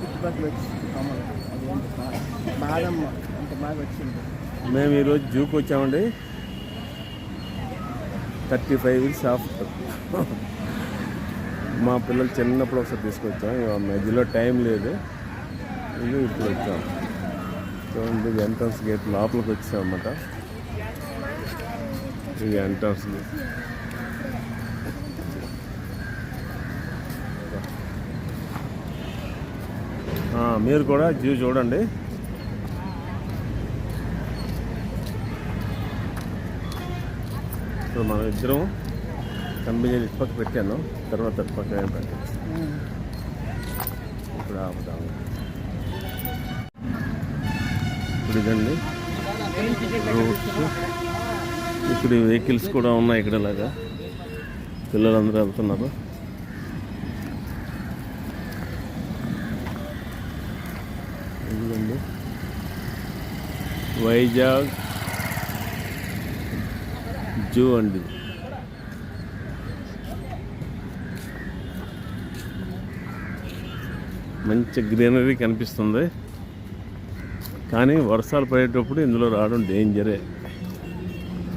చుట్టుపక్కల వచ్చి కమలు అదేంటి బాదమ్మ అంత బాగా వచ్చింది మేము ఈరోజు జూకి వచ్చామండి. థర్టీ ఫైవ్ ఇయర్స్ ఆఫ్టర్ మా పిల్లలు చిన్నప్పుడు ఒకసారి తీసుకొచ్చాం. ఇక మధ్యలో టైం లేదు. ఇది ఇప్పుడు వచ్చాం. చూడండి ఇది ఎంట్రన్స్ గేట్ లోపలికి వచ్చామన్నమాట. ఇది ఎంట్రన్స్ గేట్. మీరు కూడా జూ చూడండి. ఇప్పుడు మనం ఇద్దరం కంపెనీ ఇటుపక్క పెట్టాను తర్వాత ఇటుపక్క ఏం పెట్టాను ఇప్పుడు ఆపుదాము ఇప్పుడు ఇదండి. రూట్స్ ఇక్కడ వెహికల్స్ కూడా ఉన్నాయి ఇక్కడ లాగా పిల్లలందరూ వెళ్తున్నారు. ఇదిగోండి వైజాగ్ జూ అండి. మంచి గ్రీనరీ కనిపిస్తుంది. కానీ వర్షాలు పడేటప్పుడు ఇందులో రావడం డేంజరే.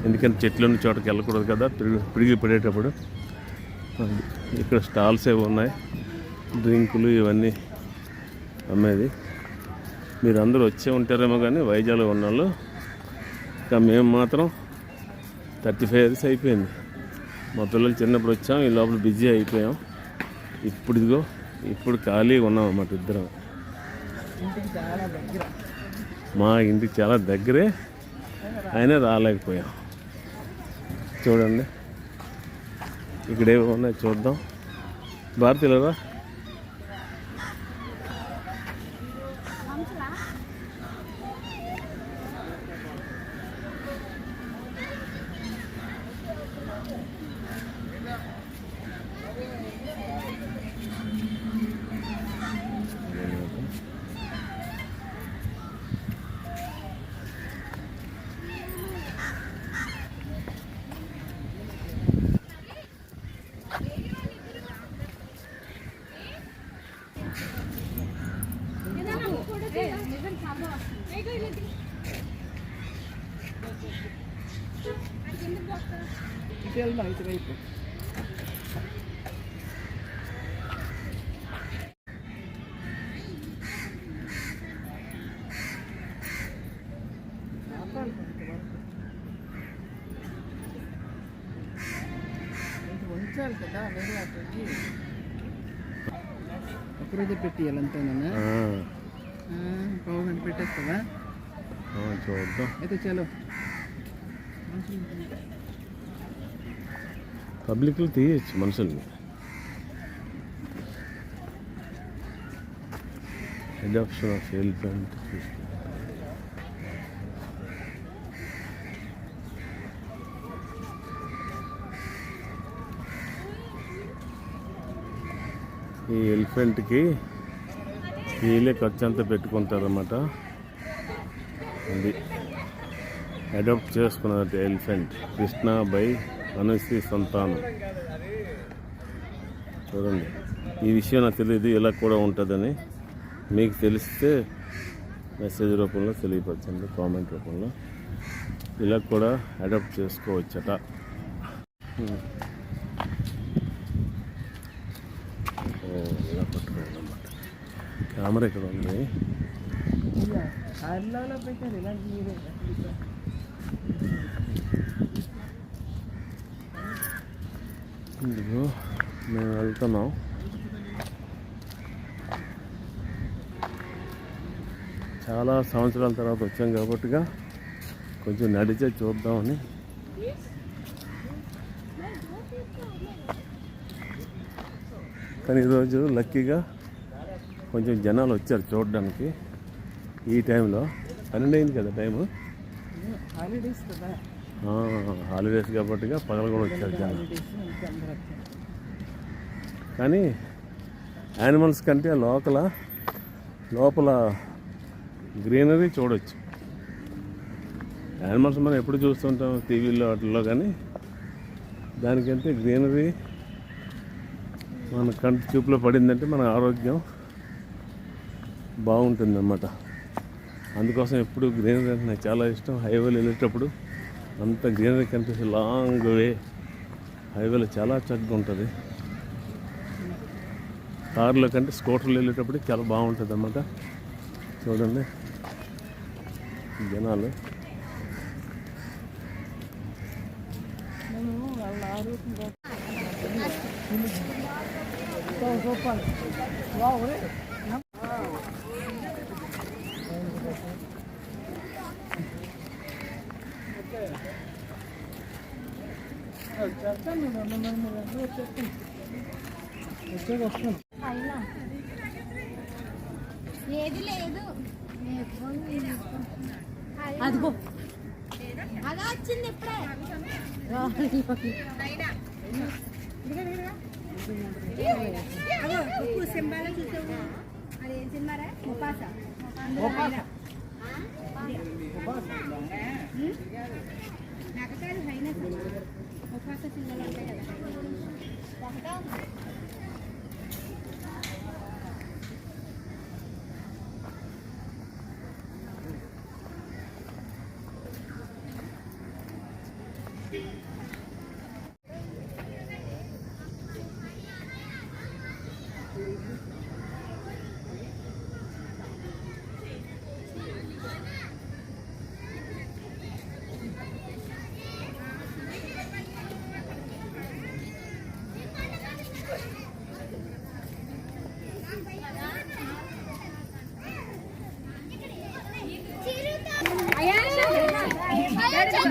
ఎందుకంటే చెట్లు ఉన్న చోటకి వెళ్ళకూడదు కదా పిడుగు పిడిగి పడేటప్పుడు. ఇక్కడ స్టాల్స్ ఏవి ఉన్నాయి. డ్రింకులు ఇవన్నీ అమ్మేది. మీరు అందరూ వచ్చే ఉంటారేమో కానీ వైజాగ్లో ఉన్నాళ్ళు. ఇంకా మేము మాత్రం థర్టీ ఫైవ్ ఇయర్స్ అయిపోయింది. మా పిల్లలు చిన్నప్పుడు వచ్చాం ఈ లోపల బిజీ అయిపోయాం. ఇప్పుడు ఇదిగో ఇప్పుడు ఖాళీగా ఉన్నాం అన్నమాట ఇద్దరం. మా ఇంటికి చాలా దగ్గరే అయినా రాలేకపోయాం. చూడండి. ఇక్కడ ఏమో ఉన్నాయి చూద్దాం. భారతీయులరా かっこいいね。தான் ஹைட் வெயிட் ಅಪುರದ ಪೆಟ್ಟಿಯಲ್ಲ ಅಂತ ನಾನು ಪೌಗಂಡ್ ಪೆಟ್ಟಿ ಆಗ್ತದ ಚಲೋ పబ్లిక్లో తీయచ్చు మనుషుల్ని. అడాప్షన్ ఆఫ్ ఎలిఫెంట్ ఈ ఎలిఫెంట్కి వీళ్ళే ఖర్చు అంతా పెట్టుకుంటారన్నమాట. అది. అడాప్ట్ చేసుకున్నది ఎలిఫెంట్ కృష్ణ బై అనుశ్రీ సంతానం. చూడండి. ఈ విషయం నాకు తెలియదు ఇలా కూడా ఉంటుందని. మీకు తెలిస్తే మెసేజ్ రూపంలో తెలియపరచండి కామెంట్ రూపంలో. ఇలా కూడా అడాప్ట్ చేసుకోవచ్చట. ఇలా ఓ, అన్నమాట కెమెరా ఇక్కడ ఉంది అల్లలో పెట్టారు ఇలాంటి మీరే ఇదిగో మేము వెళ్తున్నాం. చాలా సంవత్సరాల తర్వాత వచ్చాం కాబట్టిగా కొంచెం నడిచే చూద్దామని. కానీ ఈరోజు లక్కీగా కొంచెం జనాలు వచ్చారు చూడడానికి ఈ టైంలో. పన్నెండు అయింది కదా టైము? హాలిడేస్ కదా. హాలిడేస్ కాబట్టిగా పగల కూడా వచ్చారు చాలా కానీ యానిమల్స్ కంటే లోపల లోపల గ్రీనరీ చూడొచ్చు. యానిమల్స్ మనం ఎప్పుడు చూస్తుంటాం టీవీలో వాటిల్లో కానీ దానికంటే గ్రీనరీ మన కంటి చూపులో పడిందంటే మన ఆరోగ్యం బాగుంటుంది అన్నమాట అందుకోసం ఎప్పుడు గ్రీనరీ అంటే నాకు చాలా ఇష్టం. హైవేలో వెళ్ళేటప్పుడు అంత గ్రీనరీ కనిపిస్తే లాంగ్ వే. హైవేలో చాలా చక్కగా ఉంటుంది. కారులో కంటే స్కూటర్లో వెళ్ళేటప్పుడు చాలా బాగుంటుంది అన్నమాట. చూడండి. జనాలు. సూపర్ బాగుంది చెప్తాను నేను చెప్తాను వచ్చేది వస్తాను అయినా ఏది లేదు అదిగో. అలా వచ్చింది ఇప్పుడే. సింబాలో చూసావు అది ఏం సినిమారా ముపాస నాకు కాదు హైనా Thank you.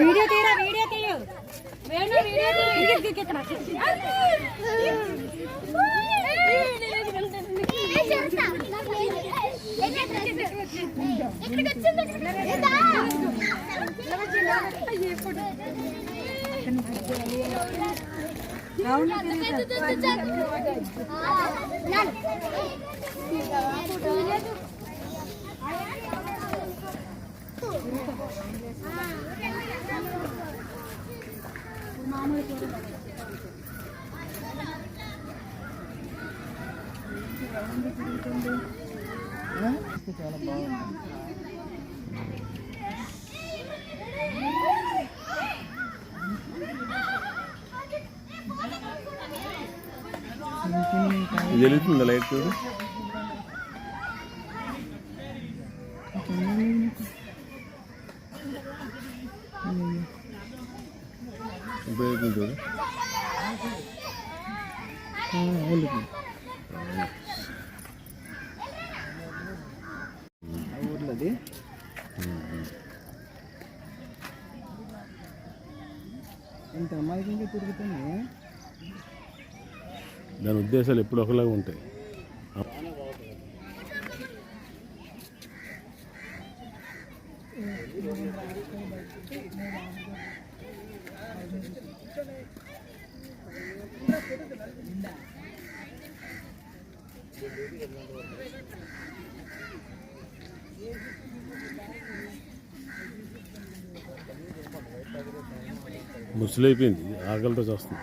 వీడియో తీరా వీడియో తీయు వేణు వీడియో తీయు చాలా బాగుంది ఇది వెలుగుతుంది లైట్ చూడు దాని ఉద్దేశాలు ఎప్పుడు ఒకలాగా ఉంటాయి. ముసలైపోయింది ఆకలితో చేస్తుంది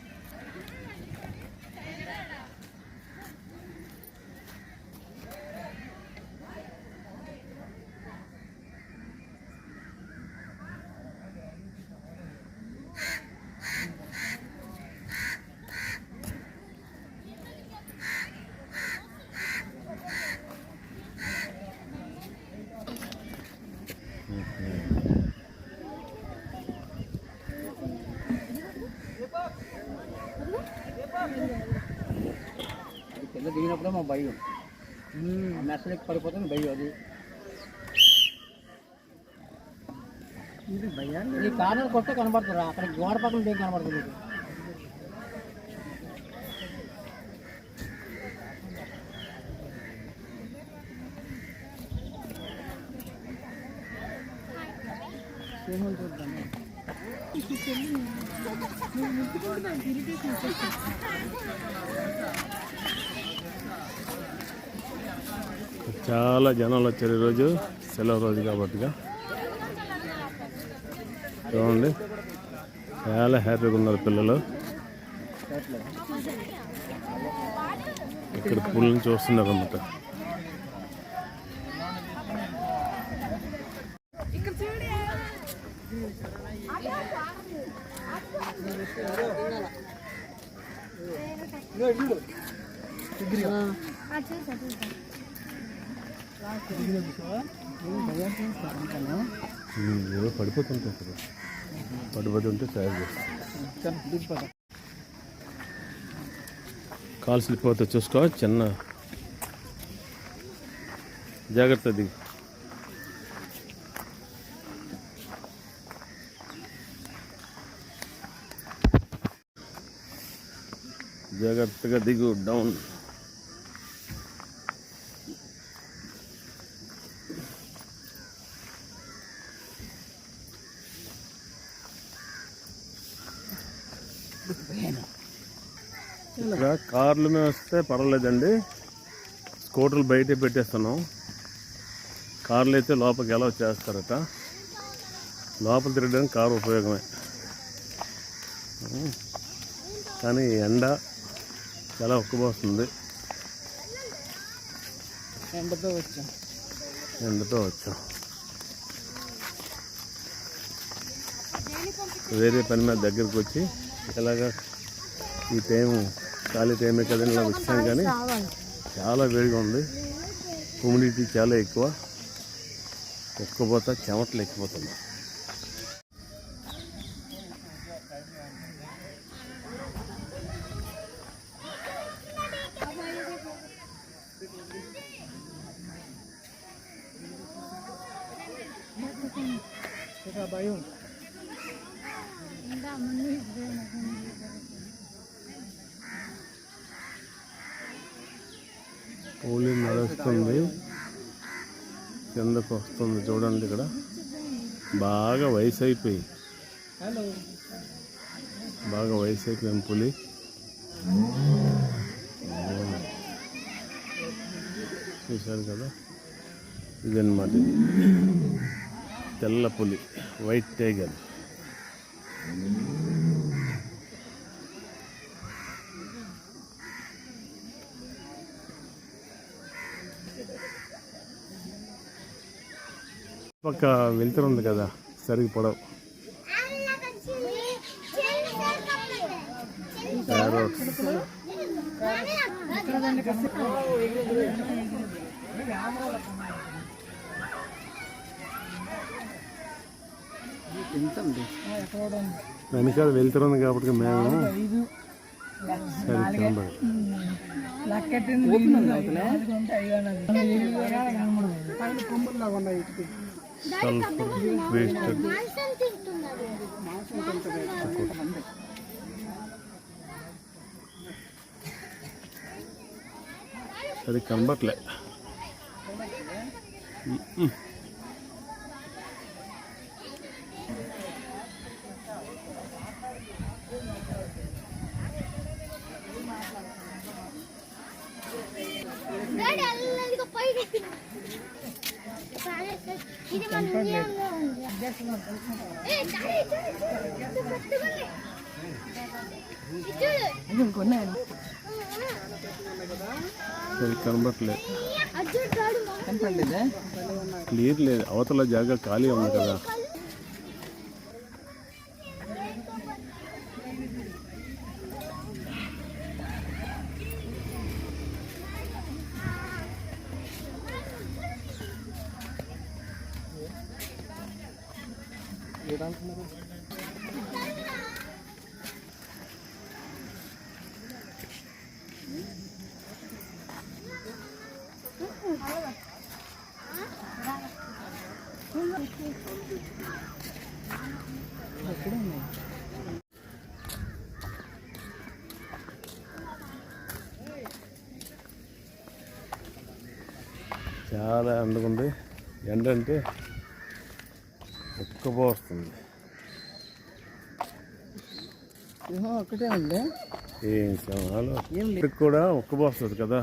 కింద దిగినప్పుడే మా భయం మెసలకి పడిపోతుంది భయం అది ఇది భయాన్ని ఈ కార్నర్ కొట్టే కనబడుతుందా అక్కడ గోడ పక్కన దేని కనబడుతుంది మీకు ఏమని చాలా జనాలు వచ్చారు ఈరోజు. సెలవు రోజు కాబట్టిగా. చూడండి. చాలా హ్యాపీగా ఉన్నారు పిల్లలు. ఇక్కడ పుల్లని చూస్తున్నారు అన్నమాట ఏదో పడిపోతుంటాం కదా. పడిపోతుంటే తయారు చేస్తాం. కాలు స్లిప్ అవుతా చూసుకో చిన్న జాగ్రత్త దిగు. జాగ్రత్తగా దిగు డౌన్. ఇక్కడ కార్లు మీద వస్తే పర్వాలేదండి. స్కూటర్లు బయటే పెట్టేస్తున్నాం. కార్లు అయితే లోపలికి ఎలా చేస్తారట. లోపల తిరగడానికి కారు ఉపయోగమే. కానీ ఎండ చాలా ఉక్కబోస్తుంది ఎండతో వచ్చాం. ఎండతో వచ్చాం. వేరే పని మీద దగ్గరికి వచ్చి ఇలాగా ఈ టైం ఖాళీ టైమే కదండి ఇలా వచ్చాం కానీ చాలా వేడిగా ఉంది. హ్యూమిడిటీ చాలా ఎక్కువ. ఎక్కపోతా చెమటలు ఎక్కిపోతుంది భయం పూలి నడుస్తుంది కిందకు వస్తుంది చూడండి ఇక్కడ బాగా వయసు అయిపోయి బాగా వయసు అయిపోయింది పులి. చూశారు కదా? ఇదన్నమాట ఇది. తెల్ల పులి వైట్ టైగర్. పక్క వెళ్తుంది కదా? సరిగ్గా పొడవు ప్యారోట్స్ తింటుంది వెనకాల వెళ్తుంది కాబట్టి మేము సరే కనబడదు సల్ఫర్ వేస్టెడ్ అది కనబట్లే కనబట్లే అర్జున్ రాడు కనపడలేదా క్లియర్ లేదు అవతల జాగా ఖాళీ ఉంది కదా చాలా ఎండగుంది ఎండ అంటే ఉక్కపోస్తుంది సింహం ఒక్కటే ఉంది ఏం ఇక్కడికి కూడా ఉక్కబోస్తుంది కదా.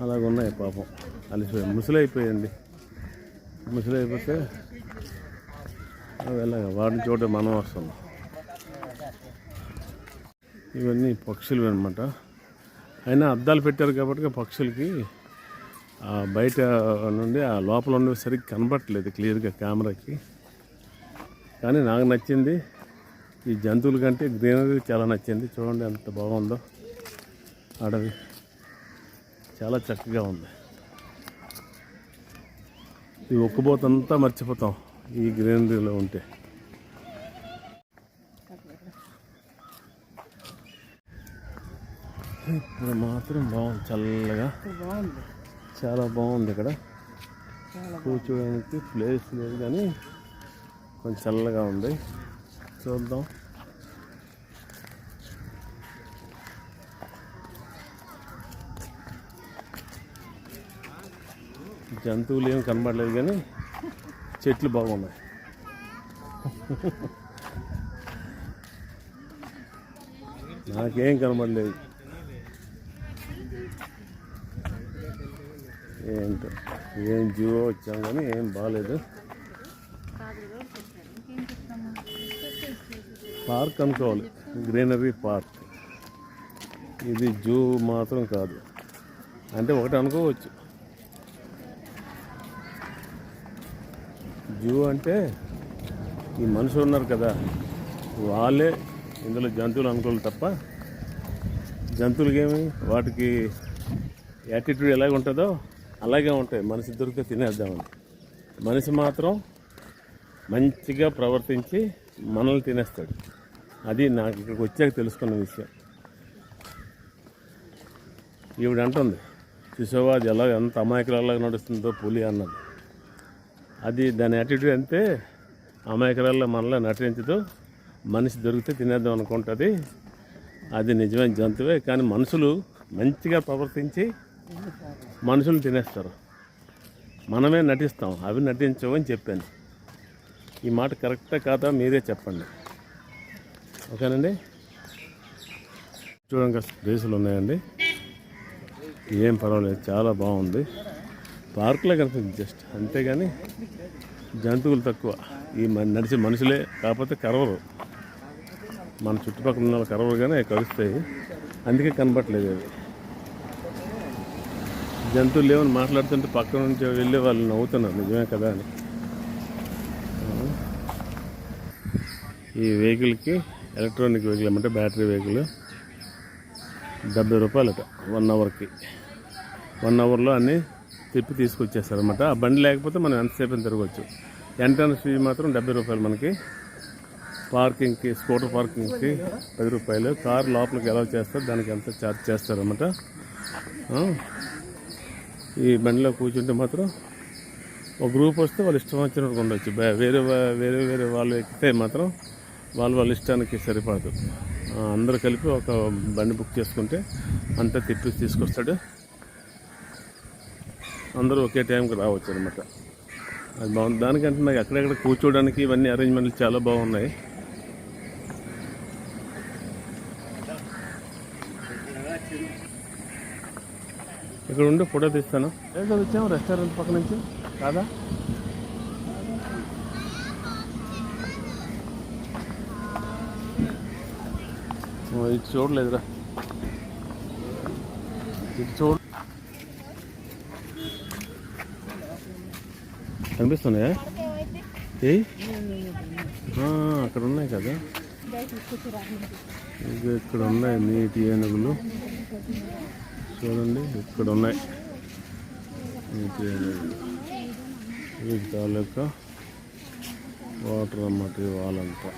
అలాగ ఉన్నాయి పాపం. అలిసిపోయి ముసలైపోయింది. ముసలైపోతే అవి వెళ్ళగా వాడిని చోట మనం వస్తున్నాం. ఇవన్నీ పక్షులు అనమాట అయినా అద్దాలు పెట్టారు కాబట్టి పక్షులకి ఆ బయట నుండి ఆ లోపల ఉన్నవి సరిగ్గా కనబట్టలేదు క్లియర్గా కెమెరాకి. కానీ నాకు నచ్చింది. ఈ జంతువుల కంటే గ్రీనరీ చాలా నచ్చింది. చూడండి ఎంత బాగుందో. అడవి చాలా చక్కగా ఉంది. ఈ ఒక్కబోతంతా మర్చిపోతాం. ఈ గ్రీనరీలో ఉంటే. ఇప్పుడు మాత్రం బాగుంది చల్లగా. చాలా బాగుంది ఇక్కడ. కూర్చోడానికి ప్లేస్ లేదు కానీ కొంచెం చల్లగా ఉంది. చూద్దాం. జంతువులు ఏం కనబడలేదు కానీ చెట్లు బాగున్నాయి. నాకేం కనబడలేదు. ఏంటో ఏం జీవో వచ్చాం కానీ ఏం బాగాలేదు పార్క్ అనుకోవాలి గ్రీనరీ పార్క్. ఇది జూ మాత్రం కాదు. అంటే ఒకటి అనుకోవచ్చు. జూ అంటే ఈ మనుషులు ఉన్నారు కదా వాళ్ళే ఇందులో జంతువులు అనుకోవాలి తప్ప జంతువులకేమి ఏమి వాటికి యాటిట్యూడ్ ఎలాగ ఉంటుందో అలాగే ఉంటాయి. మనిషి దొరికితే తినేద్దామని. మనిషి మాత్రం మంచిగా ప్రవర్తించి మనల్ని తినేస్తాడు. అది నాకు ఇక్కడికి వచ్చాక తెలుసుకున్న విషయం. ఈవిడ అంటుంది చూసావా అది ఎలా ఎంత అమాయకురాల్లాగా నడుస్తుందో పులి అన్నది. అది దాని యాటిట్యూడ్ అంతే. అమాయకురాల్లో మనలో నటించదు. మనిషి దొరికితే తినేద్దాం అనుకుంటుంది. అది నిజమైన జంతువే కానీ మనుషులు మంచిగా ప్రవర్తించి మనుషులు తినేస్తారు. మనమే నటిస్తాం అవి నటించవు అని చెప్పాను. ఈ మాట కరెక్టా కాదా మీరే చెప్పండి. ఓకేనండి? చూడండి ప్లేసులు ఉన్నాయండి. ఏం పర్వాలేదు చాలా బాగుంది. పార్కులో కనిపిస్తుంది జస్ట్. అంతేగాని జంతువులు తక్కువ. ఈ నడిచే మనుషులే కాకపోతే కరవరు. మన చుట్టుపక్కల ఉన్న వాళ్ళు కరవరు కానీ కలుస్తాయి అందుకే కనబట్టలేదు అవి. జంతువులు లేవని మాట్లాడుతుంటే పక్క నుంచి వెళ్ళే వాళ్ళు నవ్వుతున్నారు. నిజమే కదా అని. ఈ వెహికల్కి ఎలక్ట్రానిక్ వెహికల్ ఏమంటే బ్యాటరీ వెహికల్ డెబ్బై రూపాయలట వన్ అవర్కి. వన్ అవర్లో అన్నీ తిప్పి తీసుకొచ్చేస్తారనమాట ఆ బండి లేకపోతే మనం ఎంతసేపు తిరగవచ్చు ఎంట్రన్స్ ఫీ మాత్రం డెబ్బై రూపాయలు మనకి. పార్కింగ్కి స్కూటర్ పార్కింగ్కి పది రూపాయలు. కార్ లోపలికి ఎలా చేస్తారు దానికి ఎంత ఛార్జ్ చేస్తారన్నమాట. ఈ బండిలో కూర్చుంటే మాత్రం ఒక గ్రూప్ వస్తే వాళ్ళు ఇష్టం వచ్చినట్టు ఉండొచ్చు. వేరే వేరే వేరే వాళ్ళు ఎక్కితే మాత్రం వాళ్ళు వాళ్ళ ఇష్టానికి సరిపడదు అందరూ కలిపి ఒక బండి బుక్ చేసుకుంటే అంతా తిప్పి తీసుకొస్తాడు. అందరూ ఒకే టైంకి రావచ్చు అనమాట అది బాగుంది. దానికంటే నాకు అక్కడెక్కడ కూర్చోడానికి ఇవన్నీ అరేంజ్మెంట్లు చాలా బాగున్నాయి. ఇక్కడ ఉండి ఫోటో తీస్తాను. ఏదో వచ్చాము రెస్టారెంట్ పక్క నుంచి. కాదా ఇది చూడలేదురా. ఇది చూడ కనిపిస్తున్నాయా? ఏ? అక్కడ ఉన్నాయి కదా. ఇది ఇక్కడ ఉన్నాయి నీటి ఏనుగులు. చూడండి ఇక్కడ ఉన్నాయి. నీటి ఏనుగులు. వీటి తాలూకా వాటర్ అన్నమాట వాళ్ళంతా.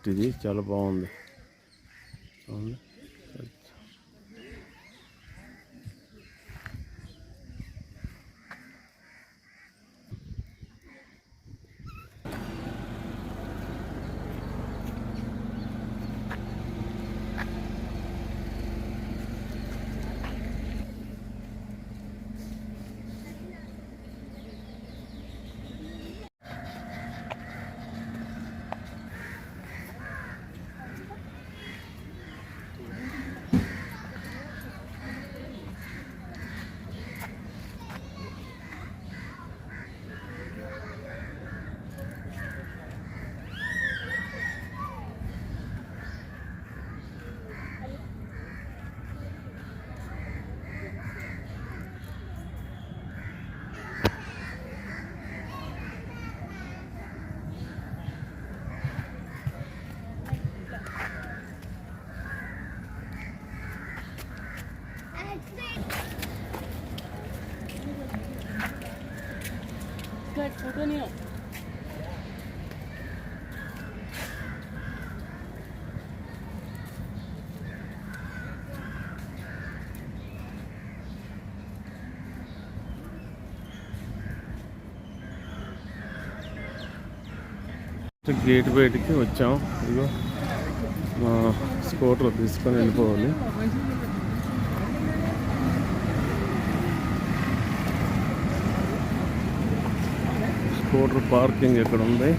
చెట్టు ఇది చాలా బాగుంది గేట్ బయటికి వచ్చాం. ఇదిగో మా స్కూటర్ తీసుకొని వెళ్ళిపోవాలి. స్కూటర్ పార్కింగ్ ఇక్కడ ఉంది?